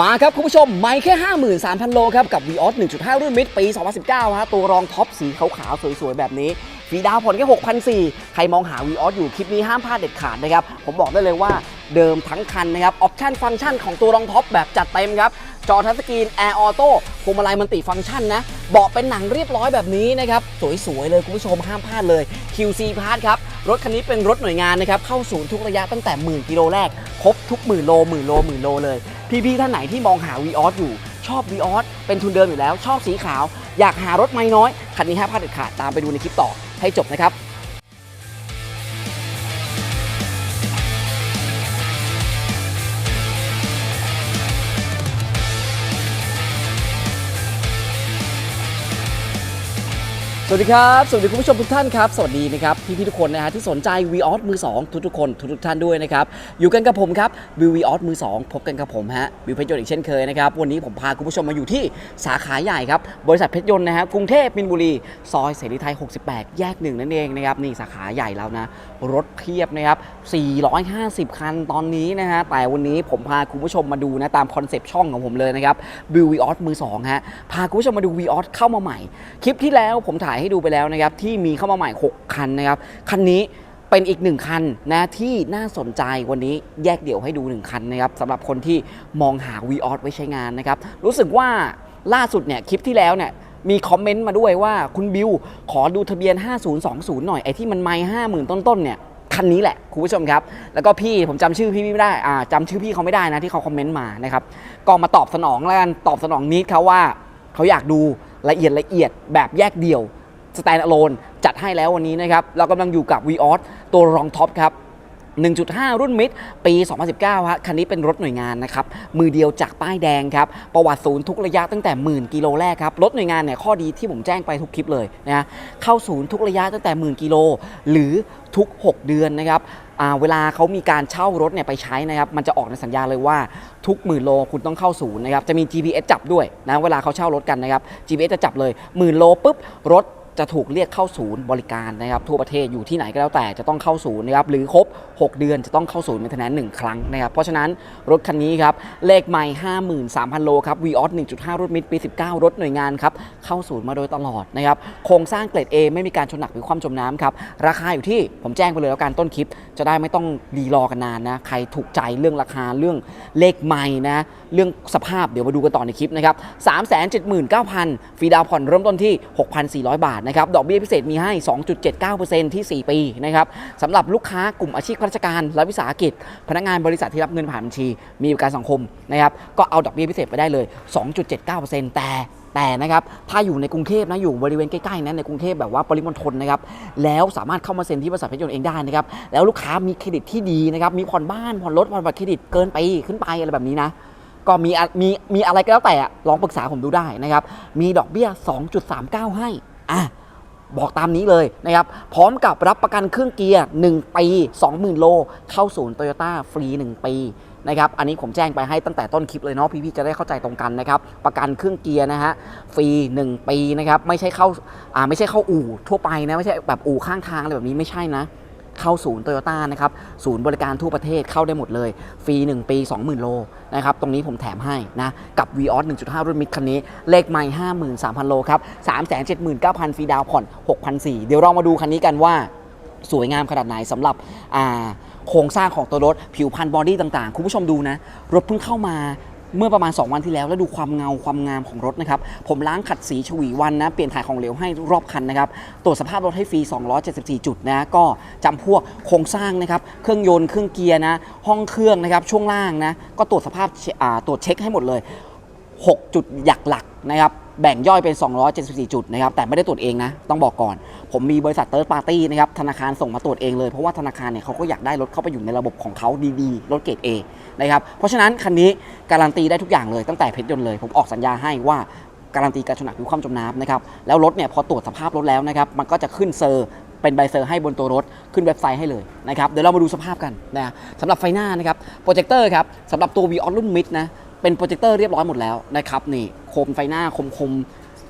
มาครับคุณผู้ชมไม่แค่ 53,000 โลครับ กับ v ีออส1.5 รุ่นมิดปี 2019 ฮะ ตัวรองท็อปสีขาวๆ สวย ๆ แบบนี้ฟีดาวผ่อนแค่6,000ใครมองหา v ีออสอยู่คลิปนี้ห้ามพลาดเด็ดขาดนะครับ ผมบอกได้เลยว่าเดิมทั้งคันนะครับ ออปชั่นฟังก์ชันของตัวรองท็อปแบบจัดเต็มครับ จอทัชสกรีนแอร์ออโต้พวงมาลัยมันติฟังก์ชันนะ เบาะเป็นหนังเรียบร้อยแบบนี้นะครับ สวยๆเลยคุณผู้ชมห้ามพลาดเลย QC Part ครับ รถคันนี้เป็นรถหน่วยงานนะครับ เข้าศูนย์ทุกระยะตั้งแต่หมื่นกิโลแรก ครบทุกหมื่นโลหมื่นโลหมื่นโลเลย พี่ๆท่านไหนที่มองหา v ีออสอยู่ ชอบ v ีออสเป็นทุนเดิมอยู่แล้ว ชอบสีขาว อยากหารถไม่น้อยคันนี้ห้ามพลาดเด็ดขาดตามไปดูในคลิปต่อให้จบนะครับ วัสดีครับ สวัสดีคุณผู้ชมทุกท่านครับ สวัสดีนะครับ พี่ๆทุกคนนะฮะที่สนใจ v ีออสมือ 2 ทุกๆคนทุกๆท่านด้วยนะครับ อยู่กันกับผมครับวิววีออสมือ 2 พบกันกับผมฮะวิวเพชรยนต์อีกเช่นเคยนะครับ วันนี้ผมพาคุณผู้ชมมาอยู่ที่สาขาใหญ่ครับ บริษัทเพชรยนต์นะฮะกรุงเทพมินบุรี ซอยเสรีไทย 68 แยกหนึ่งนั่นเองนะครับนี่สาขาใหญ่แล้วนะรถเพียบนะครับ 450 คันตอนนี้นะฮะแต่วันนี้ผมพาคุณผู้ชมมาดูนะตามคอนเซปต์ช่องของผมเลยนะครับวิววีออสมือ2ฮะพาคุณผู้ชมมาดูวีออสเข้ามาใหม่คลิปที่แล้วผมถ่ายให้ดูไปแล้วนะครับที่มีเข้ามาใหม่ 6 คันนะครับคันนี้เป็นอีกหนึ่งคันนะที่น่าสนใจวันนี้แยกเดี่ยวให้ดู 1 คันนะครับสำหรับคนที่มองหาวีออสไว้ใช้งานนะครับรู้สึกว่าล่าสุดเนี่ยคลิปที่แล้วเนี่ยมีคอมเมนต์มาด้วยว่าคุณบิวขอดูทะเบียน 5020 หน่อยไอ้ที่มันไม่ห้าหมื่นต้นๆเนี่ยคันนี้แหละคุณผู้ชมครับ แล้วก็พี่ผมจำชื่อพี่ไม่ได้อ่าจำชื่อพี่เขาไม่ได้นะที่เขาคอมเมนต์มานะครับก็มาตอบสนองแล้วกันตอบสนองนิดเขาว่าเขาอยากดูละเอียดละเอียดแบบแยกเดี่ยว stand alone จัดให้แล้ววันนี้นะครับ เรากำลังอยู่กับ v ีออสตัวรองท็อปครับ 1.5 รุ่นมิดปี 2019 ฮะ คันนี้เป็นรถหน่วยงานนะครับ มือเดียวจากป้ายแดงครับ ประวัติศูนย์ทุกระยะตั้งแต่หมื่นกิโลแรกครับ รถหน่วยงานเนี่ยข้อดีที่ผมแจ้งไปทุกคลิปเลยนะเข้าศูนย์ทุกระยะตั้งแต่หมื่นกิโล หรือทุก 6 เดือนนะครับเวลาเขามีการเช่ารถเนี่ยไปใช้นะครับ มันจะออกในสัญญาเลยว่าทุกหมื่นโลคุณต้องเข้าศูนย์นะครับ จะมี GPS จับด้วยนะ เวลาเขาเช่ารถกันนะครับ GPS จะจับเลยหมื่นโลปุ๊บรถ จะถูกเรียกเข้าศูนย์บริการนะครับทั่วประเทศอยู่ที่ไหนก็แล้วแต่จะต้องเข้าศูนย์นะครับหรือครบ 6 เดือนจะต้องเข้าศูนย์เป็นทนหนึ่งครั้งนะครับเพราะฉะนั้นรถคันนี้ครับเลขไม่ 53,000 โลครับ v ีออส1.5รุ่นมิดปี 19 รถหน่วยงานครับเข้าศูนย์มาโดยตลอดนะครับโครงสร้างเกรด A ไม่มีการชนหนักหรือความจมน้ำครับราคาอยู่ที่ผมแจ้งไปเลยแล้วกันต้นคลิป จะได้ไม่ต้องรีรอกันนานนะใครถูกใจเรื่องราคาเรื่องเลขไม่นะ เรื่องสภาพเดี๋ยวมาดูกันต่อในคลิปนะครับ379,000ฟรีดาวน์ผ่อนเริ่มต้นที่ 6,400 บาทนะครับ ดอกเบี้ยพิเศษมีให้ 2.79%ที่ 4 ปีนะครับสำหรับลูกค้ากลุ่มอาชีพข้าราชการรัฐวิสาหกิจ พนักงานบริษัทที่รับเงินผ่านบัญชี มีประกันสังคมนะครับ ก็เอาดอกเบี้ยพิเศษไปได้เลย 2.79%แต่แต่นะครับ ถ้าอยู่ในกรุงเทพนะ อยู่บริเวณใกล้ๆนะในกรุงเทพแบบว่าปริมณฑลนะครับ แล้วสามารถเข้ามาเซ็นที่บริษัทเพชรยนต์เองได้นะครับ แล้วลูกค้ามีเครดิตที่ดีนะครับ มีผ่อนบ้าน ผ่อนรถ ผ่อนบัตรเครดิตเกินไปขึ้นไปอะไรแบบนี้นะ ก็มีมีมีอะไรก็แล้วแต่ลองปรึกษาผมดูได้นะครับ มีดอกเบี้ย 2.39 ให้อะบอกตามนี้เลยนะครับ พร้อมกับรับประกันเครื่องเกียร์ 1 ปี 20,000 โล เข้าศูนย์โตโยต้าฟรี 1 ปีนะครับ อันนี้ผมแจ้งไปให้ตั้งแต่ต้นคลิปเลยเนาะพี่ๆจะได้เข้าใจตรงกันนะครับ ประกันเครื่องเกียร์นะฮะฟรี 1 ปีนะครับ ไม่ใช่เข้าอ่าไม่ใช่เข้าอู่ทั่วไปนะ ไม่ใช่แบบอู่ข้างทางอะไรแบบนี้ไม่ใช่นะ เข้าศูนย์โตโยต้านะครับศูนย์บริการทั่วประเทศเข้าได้หมดเลย ฟรี 1 ปี 20,000 โลนะครับตรงนี้ผมแถมให้นะกับ v ีออส1.5 รุ่นมิดคันนี้ เลขไม่53,000 โลครับ 379,000 ฟรีดาวผ่อน 6,400 เดี๋ยวเรามาดูคันนี้กันว่าสวยงามขนาดไหนสำหรับโครงสร้างของตัวรถ ผิวพันบอดี้ต่างๆ คุณผู้ชมดูนะ รถเพิ่งเข้ามา เมื่อประมาณ 2 วันที่แล้วแล้วดูความเงาความงามของรถนะครับ ผมล้างขัดสีฉวีวันนะ เปลี่ยนถ่ายของเหลวให้รอบคันนะครับ ตรวจสภาพรถให้ฟรี 274 จุดนะ ก็จำพวกโครงสร้างนะครับ เครื่องยนต์ เครื่องเกียร์นะ ห้องเครื่องนะครับ ช่วงล่างนะ ก็ตรวจสภาพตรวจเช็คให้หมดเลย 6 จุดหลักหลักๆนะครับ แบ่งย่อยเป็น 274 จุดนะครับ แต่ไม่ได้ตรวจเองนะ ต้องบอกก่อน ผมมีบริษัทเติร์ดปาร์ตี้นะครับ ธนาคารส่งมาตรวจเองเลย เพราะว่าธนาคารเนี่ยเขาก็อยากได้รถเข้าไปอยู่ในระบบของเขาดีๆ รถเกรด A นะครับ เพราะฉะนั้นคันนี้การันตีได้ทุกอย่างเลย ตั้งแต่เพชรยนต์เลย ผมออกสัญญาให้ว่าการันตีการชนหนักผิวความจมน้ำนะครับ แล้วรถเนี่ยพอตรวจสภาพรถแล้วนะครับ มันก็จะขึ้นเซอร์เป็นใบเซอร์ให้บนตัวรถขึ้นเว็บไซต์ให้เลยนะครับ เดี๋ยวเรามาดูสภาพกันนะสำหรับไฟหน้านะครับโปรเจคเตอร์ครับสำหรับตัว v ีออรุ่นมิดนะ เป็นโปรเจคเตอร์เรียบร้อยหมดแล้วนะครับนี่โคมไฟหน้าคมคม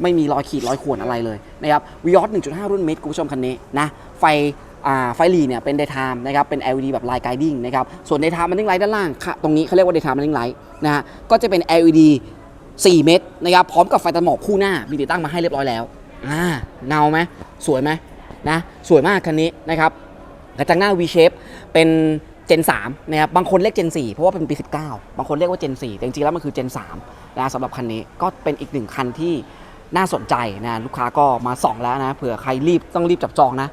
ไม่มีรอยขีดรอยข่วนอะไรเลยนะครับ v ีออส1.5 รุ่นเมิดคุณผู้ชมคันนี้นะไฟอ่าไฟลีเนี่ยเป็น daytime นะครับเป็น LED แบบ light guiding นะครับส่วน daytime running light ด้านล่างค่ะตรงนี้เขาเรียกว่า daytime running light นะฮะก็จะเป็น LED 4 เม็ดนะครับพร้อมกับไฟตัดหมอกคู่หน้ามีติดตั้งมาให้เรียบร้อยแล้วอ่าเงาไหมสวยไหมนะสวยมากคันนี้นะครับกระจังหน้า V shape เป็น Gen 3นะครับบางคนเรียก Gen 4เพราะว่าเป็นปี 19 บางคนเรียกว่า Gen 4แต่จริงๆแล้วมันคือ Gen 3นะสำหรับคันนี้ก็เป็นอีกหนึ่งคันที่น่าสนใจนะลูกค้าก็มาส่องแล้วนะเผื่อใครรีบต้องรีบจับจองนะ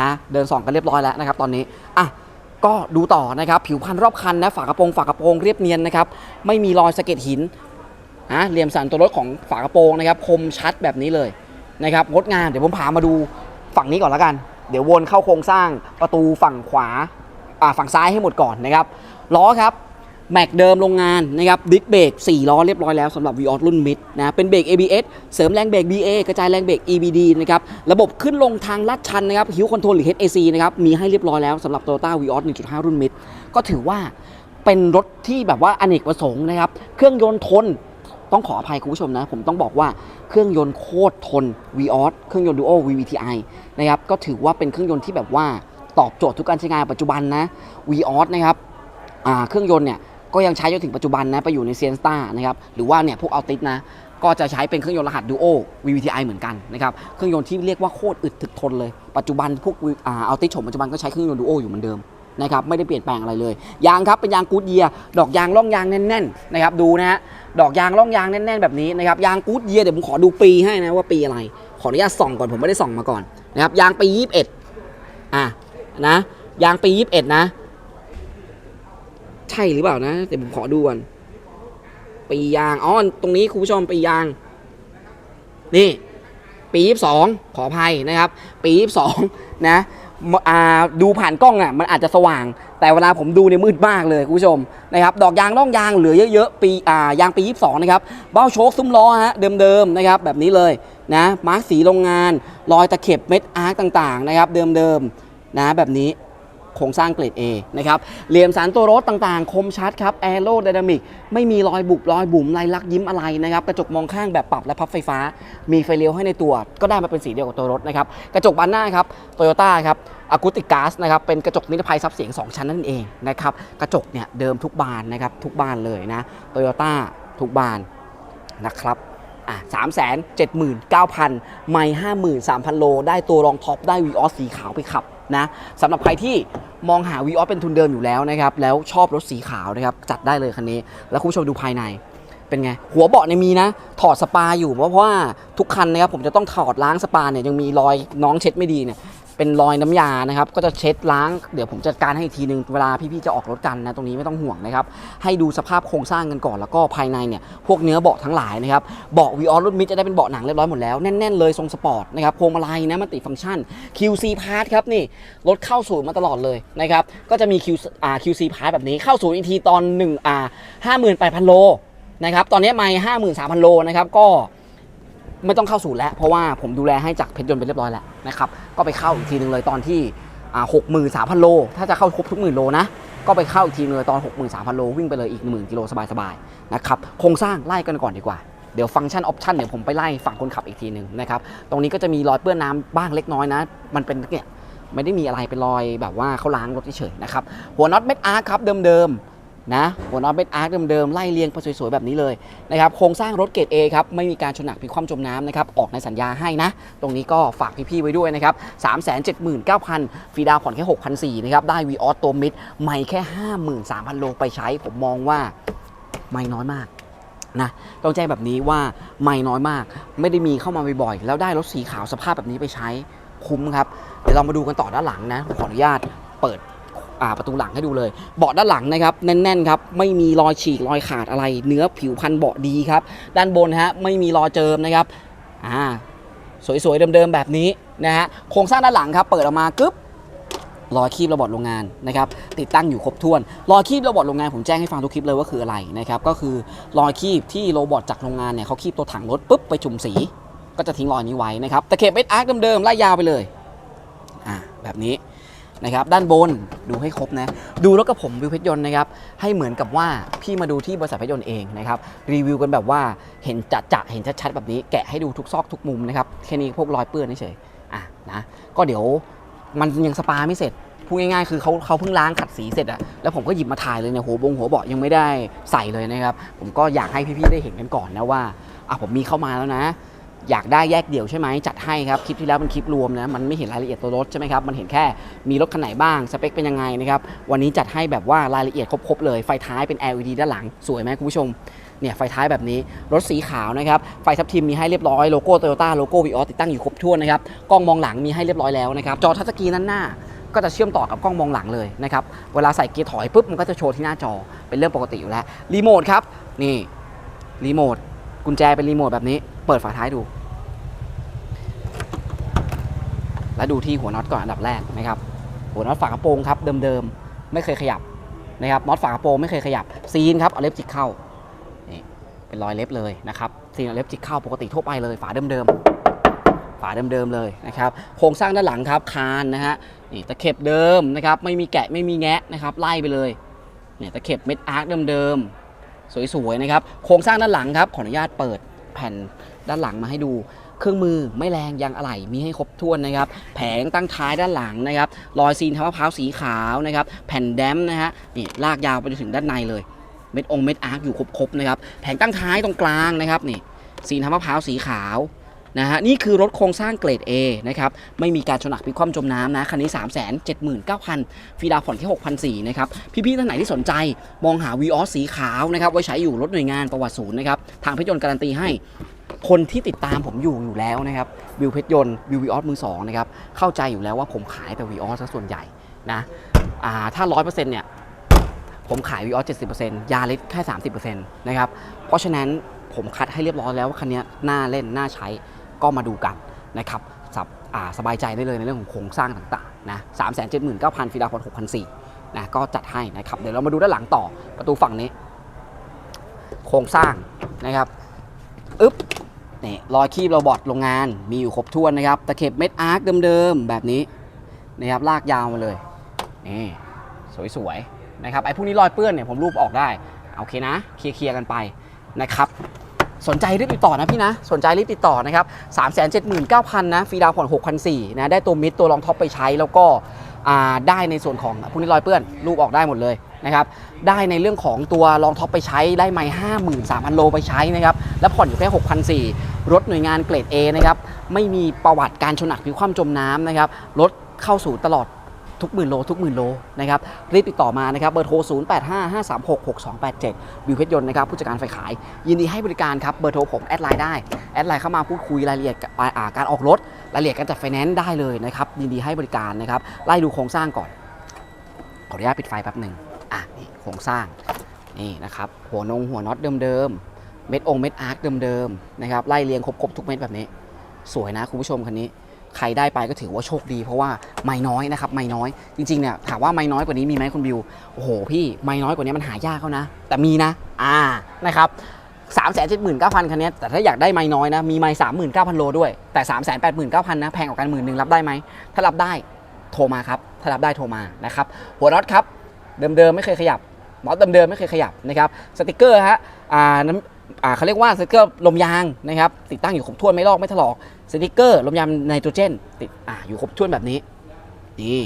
นะเดินส่องกันเรียบร้อยแล้วนะครับตอนนี้อะก็ดูต่อนะครับผิวพันรอบคันนะฝากระโปรงฝากระโปรงเรียบเนียนนะครับไม่มีรอยสะเก็ดหินนะเหลี่ยมสันตัวรถของฝากระโปรงนะครับคมชัดแบบนี้เลยนะครับงดงามเดี๋ยวผมพามาดูฝั่งนี้ก่อนแล้วกัน เดี๋ยววนเข้าโครงสร้างประตูฝั่งขวา ฝั่งซ้ายให้หมดก่อนนะครับล้อครับแม็กเดิมโรงงานนะครับดิสเบรก4ล้อเรียบร้อยแล้วสำหรับ v ีออรุ่นมิดนะเป็นเบรก ABS เสริมแรงเบรก BA กระจายแรงเบรก EBD นะครับระบบขึ้นลงทางลาดชันนะครับฮิวคอนโทรลหรือ HAC นะครับมีให้เรียบร้อยแล้วสำหรับ Toyota v ีออ1.5 รุ่นมิดก็ถือว่าเป็นรถที่แบบว่าอเนกประสงค์นะครับเครื่องยนต์ทนต้องขออภัยคุณผู้ชมนะ ผมต้องบอกว่าเครื่องยนต์โคตรทน v ีออเครื่องยนต์ Duo VVTi นะครับก็ถือว่าเป็นเครื่องยนต์ที่แบบว่า ตอบโจทย์ทุกการใช้งานปัจจุบันนะ v ีออนะครับเครื่องยนต์เนี่ยก็ยังใช้จนถึงปัจจุบันนะไปอยู่ในเซียนสตานะครับหรือว่าเนี่ยพวกอัลติสนะก็จะใช้เป็นเครื่องยนต์รหัส Duo VVTi เหมือนกันนะครับเครื่องยนต์ที่เรียกว่าโคตรอึดถึกทนเลย ปัจจุบันพวกอ่าอัลติสโฉมปัจจุบันก็ใช้เครื่องยนต์ Duo อยู่เหมือนเดิมนะครับไม่ได้เปลี่ยนแปลงอะไรเลยยางครับเป็นยางกูดเยียดอกยางร่องยางแน่นๆนะครับดูนะฮะดอกยางร่องยางแน่นๆแบบนี้นะครับยางกูดเยียเดี๋ยวผมขอดูปีให้นะว่าปีอะไร ขออนุญาตส่องก่อนผมไม่ได้ส่องมาก่อนนะครับยางปี 21อะ นะยางปี 21 นะ ใช่หรือเปล่านะเดี๋ยวผมขอดูก่อนปียางอ๋อตรงนี้คุณผู้ชมปียาง นี่ ปี 22 ขออภัยนะครับ ปี 22 นะมอ่าดูผ่านกล้องอะมันอาจจะสว่าง แต่เวลาผมดูเนี่ยมืดมากเลยคุณผู้ชมนะครับดอกยางร่องยางเหลือเยอะๆปีอ่ายางปี 22 นะครับเบ้าโชคซุ้มล้อฮะเดิมๆนะครับแบบนี้เลยนะมาร์กสีโรงงาน รอยตะเข็บเม็ดอาร์กต่างๆนะครับเดิมๆ นะแบบนี้โครงสร้างเกรด A นะครับ เหลี่ยมสันตัวรถต่างๆ คมชัดครับแอโร d y นามิกไม่มีรอยบุบรอยบุ๋มลายลักยิ้มอะไรนะครับ กระจกมองข้างแบบปรับและพับไฟฟ้า มีไฟเลี้ยวให้ในตัว ก็ได้มาเป็นสีเดียวกับตัวรถนะครับ กระจกบานหน้าครับโตโยต้าครับอะคูติก a าสนะครับ เป็นกระจกนิรภัยซับเสียง 2 ชั้นนั่นเองนะครับ กระจกเนี่ยเดิมทุกบานนะครับ ทุกบานเลยนะโตโยต้าทุกบานนะครับอะสามแสนเจ็ดหมื่นเก้าพันไม่ห้าหมื่นสามพันโล ได้ตัวรองท็อปได้วีออสสีขาวไปขับ นะสำหรับใครที่มองหาวีออสเป็นทุนเดิมอยู่แล้วนะครับแล้วชอบรถสีขาวนะครับจัดได้เลยคันนี้ แล้วคุณผู้ชมดูภายในเป็นไง หัวเบาะในมีนะ ถอดสปาอยู่เพราะว่าทุกคันนะครับผมจะต้องถอดล้างสปาเนี่ยยังมีรอยน้องเช็ดไม่ดีเนี่ย เป็นรอยน้ำยานะครับ ก็จะเช็ดล้างเดี๋ยวผมจัดการให้อีกทีนึงเวลาพี่ๆจะออกรถกันนะตรงนี้ไม่ต้องห่วงนะครับ ให้ดูสภาพโครงสร้างกันก่อนแล้วก็ภายในเนี่ยพวกเนื้อเบาะทั้งหลายนะครับเบาะวีออรุ่นมิดจะได้เป็นเบาะหนังเรียบร้อยหมดแล้วแน่นๆเลยทรงสปอร์ตนะครับพวงมาลัยนะมันติฟังก์ชัน QC Part ครับนี่รถเข้าศูนย์มาตลอดเลยนะครับก็จะมี Q อ่า QC Part แบบนี้เข้าศูนย์อีกทีตอน1อ่า58,000โลนะครับตอนนี้ไม่53,000โลนะครับก็ ไม่ต้องเข้าศูนย์แล้ว เพราะว่าผมดูแลให้จากเพชรยนต์ไปเรียบร้อยแล้วนะครับก็ไปเข้าอีกทีหนึ่งเลยตอนที่หกหมื่นสามพันโล ถ้าจะเข้าครบทุกหมื่นโลนะก็ไปเข้าอีกทีหนึงเลยตอน 6 3 0 0 0 โล วิ่งไปเลยอีก 10,000กิโลสบายๆนะครับโครงสร้างไล่กันก่อนดีกว่า เดี๋ยวฟังก์ชันออปชันเดี๋ยวผมไปไล่ฝั่งคนขับอีกทีหนึ่งนะครับตรงนี้ก็จะมีรอยเปื้อนน้ำบ้างเล็กน้อยนะ มันเป็นเนี่ยไม่ได้มีอะไรเป็นรอยแบบว่าเขาล้างรถเฉยๆนะครับหัวน็อตเม็ดอาร์ครับเดิมๆ นะหัวน็อตเม็ดอาร์คเดิมๆไล่เรียงไปสวยๆแบบนี้เลยนะครับโครงสร้างรถเกรด A ครับไม่มีการชนหนักพิคว่ำจมน้ำนะครับออกในสัญญาให้นะ ตรงนี้ก็ฝากพี่ๆไว้ด้วยนะครับ379,000ฟรีดาวน์ผ่อนแค่6,400นะครับได้ v ีออสตัวมิดไม่แค่ 53,000 โลไปใช้ ผมมองว่าไม่น้อยมากนะต้องแจ้งแบบนี้ว่าไม่น้อยมาก ไม่ได้มีเข้ามาบ่อยๆแล้วได้รถสีขาวสภาพแบบนี้ไปใช้คุ้มครับเดี๋ยวเรามาดูกันต่อด้านหลังนะขออนุญาตเปิด ประตูหลังให้ดูเลย เบาะด้านหลังนะครับแน่นๆครับไม่มีรอยฉีกรอยขาดอะไร เนื้อผิวพันเบาะดีครับด้านบนฮะไม่มีรอยเจิมนะครับอ่าสวยๆเดิมๆแบบนี้นะฮะโครงสร้างด้านหลังครับเปิดออกมากึ๊บรอยคีบระบบโรงงานนะครับติดตั้งอยู่ครบถ้วนรอยคีบระบบโรงงานผมแจ้งให้ฟังทุกคลิปเลยว่าคืออะไรนะครับก็คือรอยคีบที่โรบอทจากโรงงานเนี่ยเขาคีบตัวถังรถปุ๊บไปจุ่มสี ก็จะทิ้งรอยนี้ไว้นะครับตะเข็บเม็ดอาร์เดิมๆไล่ยาวไปเลยอ่าแบบนี้ นะครับด้านบนดูให้ครบนะดูรถกับผมวิวเพชรยนต์นะครับให้เหมือนกับว่าพี่มาดูที่บริษัทเพชรยนต์เองนะครับรีวิวกันแบบว่าเห็นจะจะเห็นชัดๆแบบนี้แกะให้ดูทุกซอกทุกมุมนะครับแค่นี้พวกรอยเปื้อนเฉยอะนะก็เดี๋ยวมันยังสปาไม่เสร็จพูดง่ายๆ คือเขาเขาเพิ่งล้างขัดสีเสร็จอะแล้วผมก็หยิบมาถ่ายเลยเนี่ยหัวบงหัวเบาะยังไม่ได้ใส่เลยนะครับ ผมก็อยากให้พี่ๆได้เห็นกันก่อนนะว่าอะผมมีเข้ามาแล้วนะ อยากได้แยกเดี่ยวใช่ไหมจัดให้ครับคลิปที่แล้วเป็นคลิปรวมนะมันไม่เห็นรายละเอียดตัวรถใช่ไหมครับมันเห็นแค่มีรถคันไหนบ้างสเปคเป็นยังไงนะครับวันนี้จัดให้แบบว่ารายละเอียดครบๆเลยไฟท้ายเป็น LED ด้านหลังสวยไหมคุณผู้ชมเนี่ยไฟท้ายแบบนี้รถสีขาวนะครับไฟทับทิมมีให้เรียบร้อยโลโก้โตโยต้าโลโก้วีออติดตั้งอยู่ครบถ้วนนะครับกล้องมองหลังมีให้เรียบร้อยแล้วนะครับจอทัชสกรีนด้านหน้าก็จะเชื่อมต่อกับกล้องมองหลังเลยนะครับเวลาใส่เกียร์ถอยปุ๊บมันก็จะโชว์ที่หน้าจอเป็นเรื่องปกติอยู่แล้วรีโมทครับนี่รีโมท กุญแจเป็นรีโมทแบบนี้ เปิดฝาท้ายดู แล้วดูที่หัวน็อตก่อนอันดับแรกนะครับ หัวน็อตฝากระโปรงครับเดิมๆ ไม่เคยขยับนะครับน็อตฝากระโปรงไม่เคยขยับ ซีนครับเอาเล็บจิกเข้านี่เป็นรอยเล็บเลยนะครับ ซีนเอาเล็บจิกเข้าปกติทั่วไปเลย ฝาเดิมๆ ฝาเดิมๆเลยนะครับ โครงสร้างด้านหลังครับคานนะฮะ นี่ตะเข็บเดิมนะครับ ไม่มีแกะไม่มีแงะนะครับ ไล่ไปเลย เนี่ยตะเข็บเม็ดอาร์คเดิมๆ สวยๆนะครับโครงสร้างด้านหลังครับขออนุญาตเปิดแผ่นด้านหลังมาให้ดู เครื่องมือไม่แรงยางอะไหล่มีให้ครบถ้วนนะครับ แผงตั้งท้ายด้านหลังนะครับรอยซีนทับมะพร้าวสีขาวนะครับ แผ่นแดมนะฮะนี่ลากยาวไปจนถึงด้านในเลย เม็ดองเม็ดอาร์คอยู่ครบๆนะครับ แผงตั้งท้ายตรงกลางนะครับนี่ซีนทับมะพร้าวสีขาว นะฮะนี่คือรถโครงสร้างเกรด A นะครับไม่มีการชนักพิคว่ำจมน้ำนะคันนี้ 3 7 9 0 0 0ฟีดาวน์ผ่อนแค่6,400นะครับพี่ๆท่านไหนที่สนใจมองหา v ีออสสีขาวนะครับไว้ใช้อยู่รถหน่วยงานประวัติศูนย์นะครับทางเพชรยนต์การันตีให้คนที่ติดตามผมอยู่อยู่แล้วนะครับวิวเพชรยนต์วิววีออสมือสองนะครับเข้าใจอยู่แล้วว่าผมขายแต่วีออสซะส่วนใหญ่นะอ่าถ้าร้อยเปอร์เซ็นต์เนี่ยผมขายวีออสเจ็ดสิบเปอร์เซ็นต์ยาเลิสแค่สามสิบเปอร์เซ็นต์นะครับ เพราะฉะนั้นผมคัดให้เรียบร้อยแล้วว่าคันนี้น่าเล่น น่าใช้ ก็มาดูกันนะครับสับอ่าสบายใจได้เลยในเรื่องของโครงสร้างต่างๆนะสามแสนเจ็ดหมื่นเก้าพันฟีดาพอนหกพันสี่นะก็จัดให้นะครับ เดี๋ยวเรามาดูด้านหลังต่อประตูฝั่งนี้ โครงสร้างนะครับอึ๊บนี่รอยคีบโรบอทโรงงานมีอยู่ครบถ้วนนะครับ ตะเข็บเม็ดอาร์คเดิมๆ แบบนี้นะครับลากยาวมาเลยนี่สวยๆนะครับไอ้พวกนี้รอยเปื้อนเนี่ยผมรูปออกได้ โอเคนะ เคลียร์ๆกันไปนะครับ สนใจรีบติดต่อนะพี่นะ สนใจรีบติดต่อนะครับ3 7 9 0 0 0นเก้าพันนะฟรีดาวผ่อน6,400นสี่นะได้ตัวมิดตัวรองท็อปไปใช้แล้วก็ได้ในส่วนของพวกนี้รอยเปื้อนรูปออกได้หมดเลยนะครับได้ในเรื่องของตัวรองท็อปไปใช้ได้ไม่ห้าหมื่นสามพันโลไปใช้นะครับแล้วผ่อนอยู่แค่หกพันสี่รถหน่วยงานเกรด A นะครับไม่มีประวัติการชนหนักพลิกคว่ำจมน้ำนะครับรถเข้าสู่ตลอด ทุกหมื่นโลทุกหมื่นโลนะครับรีบติดต่อมานะครับเบอร์โทร 0 8 5 5 3 6 6 2 8 7 วิวเพชรยนต์นะครับผู้จัดการฝ่ายขาย ยินดีให้บริการครับเบอร์โทรผมแอดไลน์ได้แอดไลน์เข้ามาพูดคุยรายละเอียดการออกรถรายละเอียดการจัดไฟแนนซ์ได้เลยนะครับยินดีให้บริการนะครับไล่ดูโครงสร้างก่อนขออนุญาตปิดไฟแป๊บหนึ่งอะนี่โครงสร้างนี่นะครับหัวนงหัวน็อตเดิมๆเม็ดองเม็ดอาร์คเดิมๆนะครับไล่เรียงครบๆทุกเม็ดแบบนี้ สวยนะคุณผู้ชมคันนี้ ใครได้ไปก็ถือว่าโชคดี เพราะว่าไม่น้อยนะครับไม่น้อยจริงๆเนี่ยถามว่าไม่น้อยกว่านี้มีไหมคุณบิวโอ้โหพี่ไม่น้อยกว่านี้มันหายากเขานะ แต่มีนะอ่านะครับ3 7 9 0 0 0คันนี้แต่ถ้าอยากได้ไม่น้อยนะมีไม่39,000โลด้วยแต่3 8 9 0 0 0นเก้าพันนะแพงกว่ากันหมื่นหนึ่งรับได้ไหมถ้ารับได้โทรมาครับถ้ารับได้โทรมานะครับหัวน็อตครับเดิมๆไม่เคยขยับน็อตเดิมๆไม่เคยขยับนะครับสติกเกอร์ฮะอ่าน้ำอ่าเขาเรียกว่าสติกเกอร์ลมยางนะครับติดตั้งอยู่ครบถ้วนไม่ลอกไม่ถลอก สติกเกอร์ลมยางไนโตรเจนติดอ่าอยู่ครบถ้วนแบบนี้นี่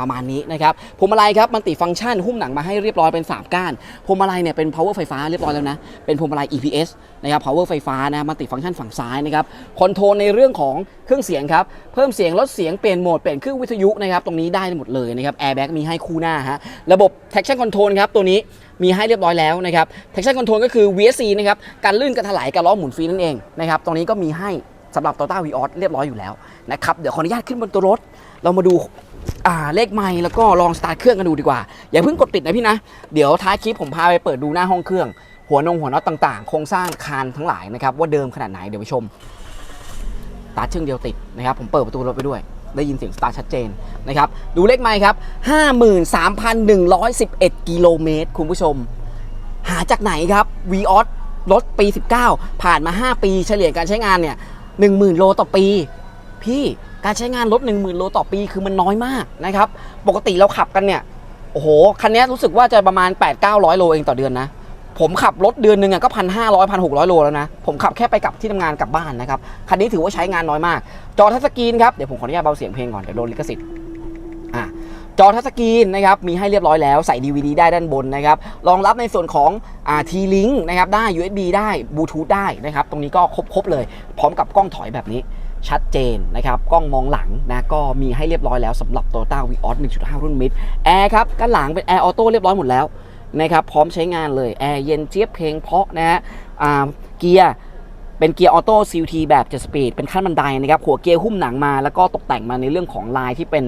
ประมาณนี้นะครับพวงมาลัยครับมันติฟังก์ชันหุ้มหนังมาให้เรียบร้อยเป็น 3 ก้านพวงมาลัยเนี่ยเป็น power ไฟฟ้าเรียบร้อยแล้วนะเป็นพวงมาลัย EPS นะครับ power ไฟฟ้านะมันติฟังก์ชันฝั่งซ้ายนะครับคอนโทรลในเรื่องของเครื่องเสียงครับเพิ่มเสียงลดเสียงเปลี่ยนโหมดเปลี่ยนเครื่องวิทยุนะครับตรงนี้ได้หมดเลยนะครับ airbag มีให้คู่หน้าฮะระบบ traction control ครับตัวนี้มีให้เรียบร้อยแล้วนะครับ traction control ก็คือ VSC นะครับการลื่นการถลายการล้อหมุนฟรีนั่นเองนะครับตรงนี้ก็มีให้สำหรับ Toyota Vios เรียบร้อยอยู่แล้วนะครับเดี๋ยวขออนุญาตขึ้นบนตัวรถ เรามาดู เลขไมล์แล้วก็ลองสตาร์ทเครื่องกันดูดีกว่า อย่าเพิ่งกดปิดนะพี่นะ เดี๋ยวท้ายคลิปผมพาไปเปิดดูหน้าห้องเครื่อง หัวนงหัวน็อตต่างๆ โครงสร้างคานทั้งหลายนะครับว่าเดิมขนาดไหนเดี๋ยวไปชมสตาร์ทเชื่องเดียวติดนะครับผมเปิดประตูรถไปด้วย ได้ยินเสียงสตาร์ทชัดเจนนะครับดูเลขไมล์ครับ 53,111 กิโลเมตรคุณผู้ชม หาจากไหนครับ v ีออสรถปี 19 ผ่านมา 5 ปีเฉลี่ยการใช้งานเนี่ย10,000 โลต่อปี พี่ การใช้งานรถ 10,000 โลต่อปีคือมันน้อยมากนะครับ ปกติเราขับกันเนี่ย โอ้โห คันนี้รู้สึกว่าจะประมาณ 8-900 โลเองต่อเดือนนะ ผมขับรถเดือนหนึ่งอะก็พันห้าร้อยพันหกร้อยโลแล้วนะ ผมขับแค่ไปกลับที่ทำงานกลับบ้านนะครับ คันนี้ถือว่าใช้งานน้อยมาก จอทัชสกรีนครับ เดี๋ยวผมขออนุญาตเบาเสียงเพลงก่อน เดี๋ยวโดนลิขสิทธิ์อะจอทัชสกรีนนะครับมีให้เรียบร้อยแล้วใส่ DVD ได้ด้านบนนะครับรองรับในส่วนของอ่า T-Link นะครับได้ USB ได้บลูทูธได้นะครับตรงนี้ก็ครบๆเลย พร้อมกับกล้องถอยแบบนี้ ชัดเจนนะครับกล้องมองหลังนะก็มีให้เรียบร้อยแล้วสำหรับ Toyota Vios 1.5 รุ่นมิดแอร์ครับกันหลังเป็นแอร์ออโต้เรียบร้อยหมดแล้วนะครับพร้อมใช้งานเลยแอร์เย็นเจี๊ยบเพลงเพาะนะฮะอ่าเกียร์เป็นเกียร์ออโต้ซีทีแบบ7สปีดเป็นขั้นบันไดนะครับหัวเกียร์หุ้มหนังมาแล้วก็ตกแต่งมาในเรื่องของลายที่เป็น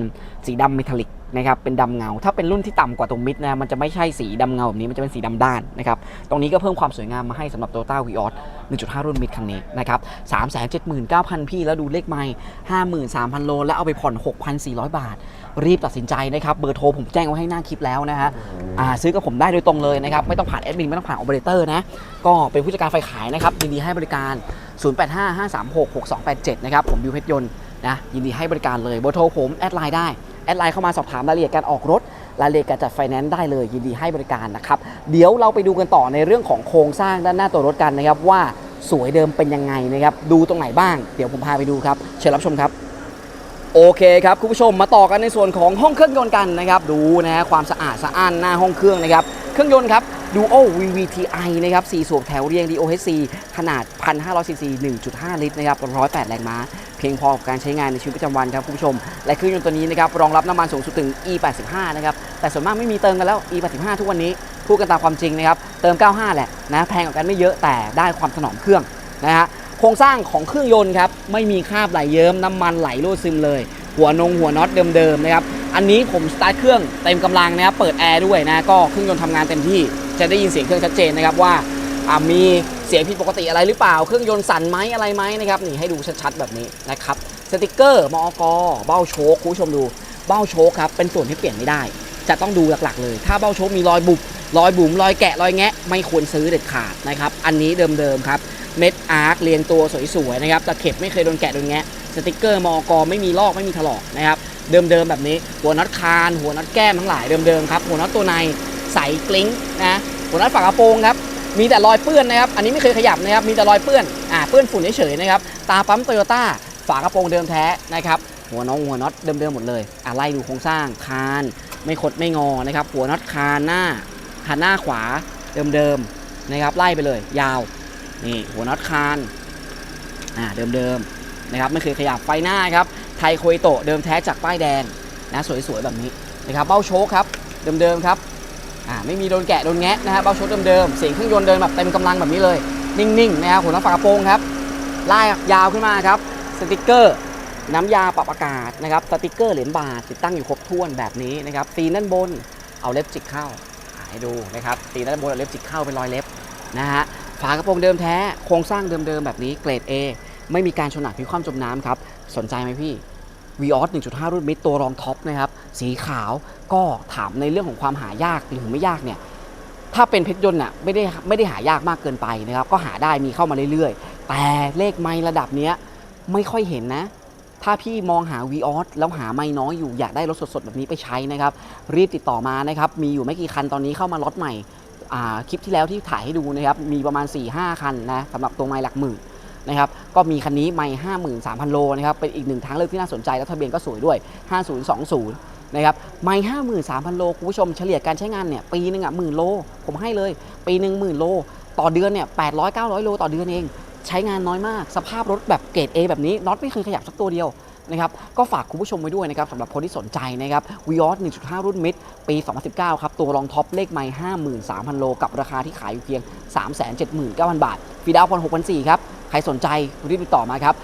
สีดำเมทัลลิก นะครับเป็นดำเงา ถ้าเป็นรุ่นที่ต่ำกว่าตรงมิดนะมันจะไม่ใช่สีดำเงาแบบนี้มันจะเป็นสีดำด้านนะครับตรงนี้ก็เพิ่มความสวยงามมาให้สำหรับ Toyota Vios 1.5 รุ่นมิดคันนี้นะครับ379,000พี่แล้วดูเลขไม่53,000โลแล้วเอาไปผ่อน6,400บาท รีบตัดสินใจนะครับเบอร์โทรผมแจ้งไว้ให้หน้าคลิปแล้วนะฮะอ่าซื้อกับผมได้โดยตรงเลยนะครับไม่ต้องผ่านแอดมินไม่ต้องผ่านออเปอเรเตอร์นะก็เป็นผู้จัดการไฟขายนะครับยินดีให้บริการ 0855366287 นะครับผมบิวเพชรยนต์นะยินดีให้บริการเลยเบอร์โทรผมแอดไลน์ได้ แอดไลน์เข้ามาสอบถามรายละเอียดการออกรถรายละเอียดการจัดไฟแนนซ์ได้เลยยินดีให้บริการนะครับเดี๋ยวเราไปดูกันต่อในเรื่องของโครงสร้างด้านหน้าตัวรถกันนะครับว่าสวยเดิมเป็นยังไงนะครับดูตรงไหนบ้างเดี๋ยวผมพาไปดูครับเชิญรับชมครับโอเคครับคุณผู้ชมมาต่อกันในส่วนของห้องเครื่องยนต์กันนะครับดูนะฮะความสะอาดสะอ้านหน้าห้องเครื่องนะครับเครื่องยนต์ครับ Duo VVTi นะครับ4สูบแถวเรียง DOHC ขนาด 1,500 cc 1.5 ลิตรนะครับ108 แรงม้า เพียงพอกับการใช้งานในชีวิตประจำวันครับคุณผู้ชม และเครื่องยนต์ตัวนี้นะครับรองรับน้ำมันสูงสุดถึง E85 นะครับ แต่ส่วนมากไม่มีเติมกันแล้ว E85 ทุกวันนี้พูดกันตามความจริงนะครับ เติม 95 แหละนะแพงกว่ากันไม่เยอะแต่ได้ความถนอมเครื่องนะฮะโครงสร้างของเครื่องยนต์ครับไม่มีคราบไหลเยิ้มน้ำมันไหลรูดซึมเลย หัวนงหัวน็อตเดิมๆนะครับอันนี้ผมสตาร์ทเครื่องเต็มกำลังนะครับเปิดแอร์ด้วยนะก็เครื่องยนต์ทำงานเต็มที่ จะได้ยินเสียงเครื่องชัดเจนนะครับว่ามีเสียงผิดปกติอะไรหรือเปล่า เครื่องยนต์สั่นไหมอะไรไหมนะครับนี่ให้ดูชัดๆแบบนี้นะครับสติกเกอร์มอกเบ้าโชคคุณผู้ชมดูเบ้าโชคครับเป็นส่วนที่เปลี่ยนไม่ได้ จะต้องดูหลักๆเลย ถ้าเบ้าโชคมีรอยบุบรอยบุ๋มรอยแกะรอยแงะไม่ควรซื้อเด็ดขาดนะครับอันนี้เดิมๆครับเม็ดอาร์คเรียงตัวสวยๆนะครับตะเข็บไม่เคยโดนแกะโดนแงะสติกเกอร์มอกไม่มีลอกไม่มีถลอกนะครับเดิมๆแบบนี้หัวน็อตคาน หัวน็อตแก้มทั้งหลายเดิมๆครับหัวน็อตตัวใน ใสกลิ้งนะหัวน็อตฝากระโปรงครับมีแต่รอยเปื้อนนะครับ อันนี้ไม่เคยขยับนะครับ มีแต่รอยเปื้อน อ่า เปื้อนฝุ่นเฉยๆนะครับ ตาปั๊มโตโยต้า ฝากระโปรงเดิมแท้นะครับ หัวน้องหัวน็อตเดิมๆหมดเลย อะไล่ดูโครงสร้าง คาน ไม่คดไม่งอ นะครับ หัวน็อตคานหน้าคานหน้าขวาเดิมๆนะครับ ไล่ไปเลย ยาว นี่ หัวน็อตคาน อ่า เดิมๆนะครับ ไม่เคยขยับไฟหน้าครับ ไทยโคยโตเดิมแท้จากป้ายแดงนะ สวยๆแบบนี้นะครับ เบ้าโชคครับ เดิมๆครับ อ่าไม่มีโดนแกะโดนแงะนะฮะเบ้าโชคเดิมๆเสียงเครื่องยนต์เดินแบบเต็มกำลังแบบนี้เลย นิ่งๆนะครับหัวน้ำฝากระโปรงครับลายยาวขึ้นมาครับสติกเกอร์น้ำยาปรับอากาศนะครับสติกเกอร์เหรียญบาทติดตั้งอยู่ครบถ้วนแบบนี้นะครับตีนด้านบนเอาเล็บจิกเข้าอ่าให้ดูนะครับตีนด้านบนเอาเล็บจิกเข้าเป็นรอยเล็บนะฮะฝากระโปรงเดิมแท้โครงสร้างเดิมๆแบบนี้เกรด A ไม่มีการชนหนักพิความจมน้ำครับสนใจไหมพี่ วีออส1.5 รุ่นมิดตัวรองท็อปนะครับ สีขาวก็ถามในเรื่องของความหายากหรือไม่ยากเนี่ยถ้าเป็นเพชรยนต์น่ะไม่ได้ไม่ได้หายากมากเกินไปนะครับ ก็หาได้มีเข้ามาเรื่อยๆ แต่เลขไม้ระดับเนี้ยไม่ค่อยเห็นนะ ถ้าพี่มองหา v ีออสแล้วหาไม่น้อยอยู่อยากได้รถสดๆ แบบนี้ไปใช้นะครับ รีบติดต่อมานะครับ มีอยู่ไม่กี่คันตอนนี้เข้ามาล็อตใหม่คลิปที่แล้วที่ถ่ายให้ดูนะครับ มีประมาณ 4-5 คันนะสำหรับตัวไม้หลักหมื่น นะครับก็มีคันนี้ไม่ห้าหมื่นสามพันโลนะครับเป็นอีกหนึ่งทางเลือกที่น่าสนใจแล้วทะเบียนก็สวยด้วย 5020นะครับไม่ห้าหมื่นสามพันโลคุณผู้ชมเฉลี่ยการใช้งานเนี่ยปีหนึ่งอะหมื่นโล ผมให้เลย ปีหนึ่งหมื่นโล ต่อเดือนเนี่ยแปดร้อยเก้าร้อยโลต่อเดือนเอง ใช้งานน้อยมาก สภาพรถแบบเกรด A แบบนี้น็อตไม่เคยขยับสักตัวเดียวนะครับก็ฝากคุณผู้ชมไว้ด้วยนะครับสำหรับคนที่สนใจนะครับวีออส1.5 รุ่นมิดปี 2019 ครับ ตัวรองท็อปเลขไม่53,000 โล กับราคาที่ขายอยู่เพียง 379,000 บาทฟีดาวน์ผ่อน6,400 ครับ ใครสนใจรีบติดต่อมาครับ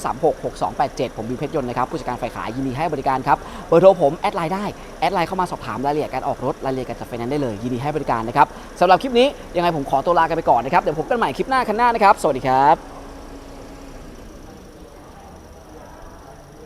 0855366287 ผมบิวเพชรยนต์นะครับผู้จัดการฝ่ายขายยินดีให้บริการครับ เบอร์โทรผม แอดไลน์ได้ แอดไลน์เข้ามาสอบถามรายละเอียดการออกรถรายละเอียดการจัดไฟแนนซ์ได้เลย ยินดีให้บริการนะครับสำหรับคลิปนี้ยังไงผมขอตัวลากันไปก่อนนะครับเดี๋ยวพบกันใหม่คลิปหน้าคันหน้านะครับสวัสดีครับ